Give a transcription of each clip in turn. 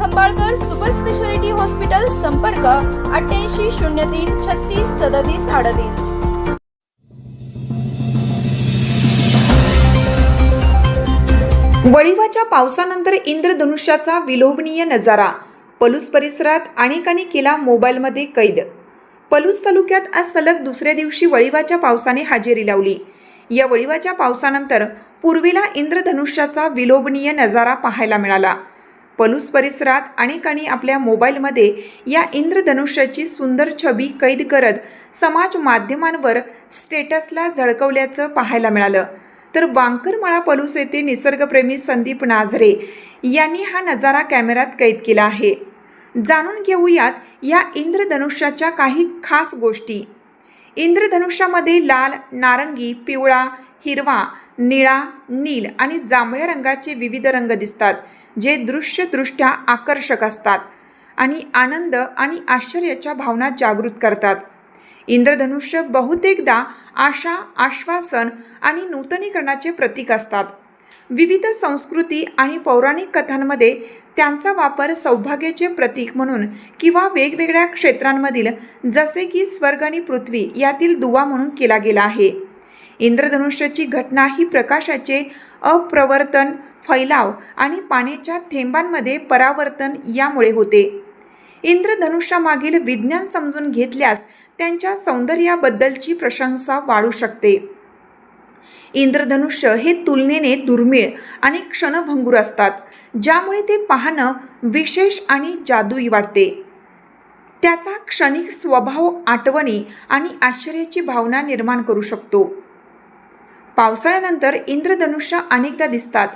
Khambalkar super speciality hospital संपर्क अठ्ठ्याऐंशी शून्य तीन छत्तीस सदतीस अडतीस. वळिवाच्या पावसानंतर इंद्रधनुष्याचा विलोभनीय नजारा पलूस परिसरात अनेकांनी केला मोबाईलमध्ये कैद. पलूस तालुक्यात आज सलग दुसऱ्या दिवशी वळिवाच्या पावसाने हजेरी लावली. या वळिवाच्या पावसानंतर पूर्वेला इंद्रधनुष्याचा विलोभनीय नजारा पाहायला मिळाला. पलूस परिसरात अनेकांनी आपल्या मोबाईलमध्ये या इंद्रधनुष्याची सुंदर छबी कैद करत समाज माध्यमांवर स्टेटसला झळकवल्याचं पाहायला मिळालं. तर वांकरमळा पलूस येथे निसर्गप्रेमी संदीप नाझरे यांनी हा नजारा कॅमेऱ्यात कैद केला आहे. जाणून घेऊयात या इंद्रधनुष्याच्या काही खास गोष्टी. इंद्रधनुष्यामध्ये लाल नारंगी पिवळा हिरवा निळा नील आणि जांभळ्या रंगाचे विविध रंग दिसतात जे दृश्यदृष्ट्या आकर्षक असतात आणि आनंद आणि आश्चर्याच्या भावना जागृत करतात. इंद्रधनुष्य बहुतेकदा आशा आश्वासन आणि नूतनीकरणाचे प्रतीक असतात. विविध संस्कृती आणि पौराणिक कथांमध्ये त्यांचा वापर सौभाग्याचे प्रतीक म्हणून किंवा वेगवेगळ्या क्षेत्रांमधील जसे की स्वर्ग आणि पृथ्वी यातील दुवा म्हणून केला गेला आहे. इंद्रधनुष्याची घटना ही प्रकाशाचे अप्रवर्तन फैलाव आणि पाण्याच्या थेंबांमध्ये परावर्तन यामुळे होते. इंद्रधनुष्यामागील विज्ञान समजून घेतल्यास त्यांच्या सौंदर्याबद्दलची प्रशंसा वाढू शकते. इंद्रधनुष्य हे तुलनेने दुर्मिळ आणि क्षणभंगूर असतात ज्यामुळे ते पाहणं विशेष आणि जादूई वाटते. त्याचा क्षणिक स्वभाव आठवणी आणि आश्चर्याची भावना निर्माण करू शकतो. पावसाळ्यानंतर इंद्रधनुष्य अनेकदा दिसतात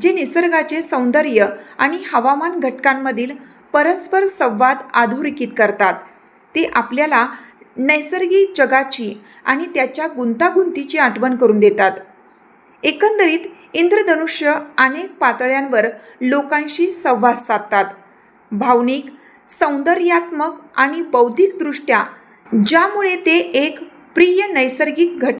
जे निसर्गाचे सौंदर्य आणि हवामान घटकांमधील परस्पर संवाद अधोरेखित करतात. ते आपल्याला नैसर्गिक जगाची आणि त्याच्या गुंतागुंतीची आठवण करून देतात. एकंदरीत इंद्रधनुष्य अनेक पातळ्यांवर लोकांशी संवाद साधतात. भावनिक सौंदर्यात्मक आणि बौद्धिकदृष्ट्या ज्यामुळे ते एक प्रिय नैसर्गिक घट